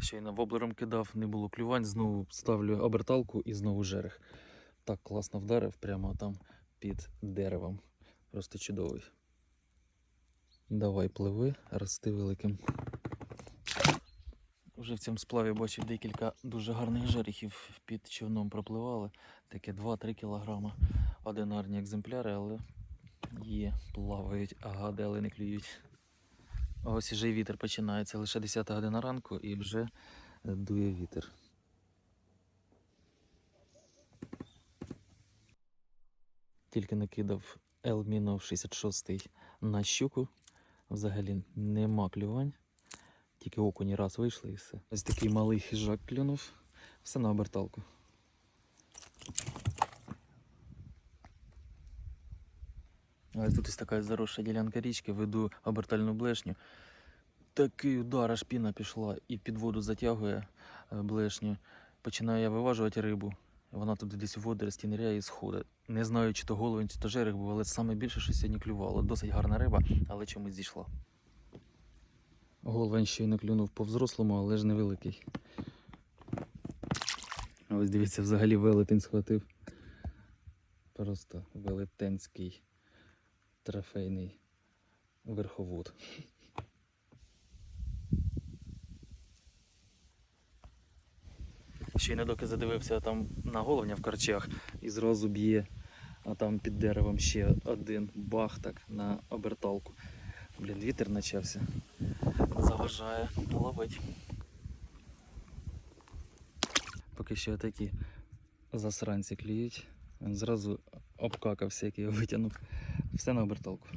Щойно воблером кидав, не було клювань, знову ставлю оберталку і знову жерех. Так класно вдарив прямо там під деревом. Просто чудовий. Давай пливи, рости великим. Вже в цьому сплаві бачив декілька дуже гарних жерехів під човном пропливали. Таке 2-3 кілограма. Одинарні екземпляри, але є, плавають, а гади, але не клюють. Ось вже вітер починається. Лише 10 година ранку і вже е, дує вітер. Тільки накидав Елмінов 66 на щуку. Взагалі нема клювань. Тільки окуні раз вийшли і все. Ось такий малий хижак клюнув. Все на оберталку. А ось тут ось така заросша ділянка річки, веду обертальну блешню. Такий удар, аж піна пішла і під воду затягує е, блешню. Починаю я виважувати рибу. Вона туди десь у водорості ниряє і сходить. Не знаю, чи то головень, чи то жерех був, але саме більше, що сьогодні клювало. Досить гарна риба, але чомусь зійшла. Головень щойно клюнув по взрослому, але ж невеликий. Ось дивіться, взагалі велетень схватив. Просто велетенський трофейний верховод. Ще й не доки задивився там на головня в карчах і зразу б'є, а там під деревом ще один бах так на оберталку. Блін, вітер почався. Заважає ловить. Поки що такі засранці клюють. Він зразу обкакався, як його витягнув. Все на оберталку.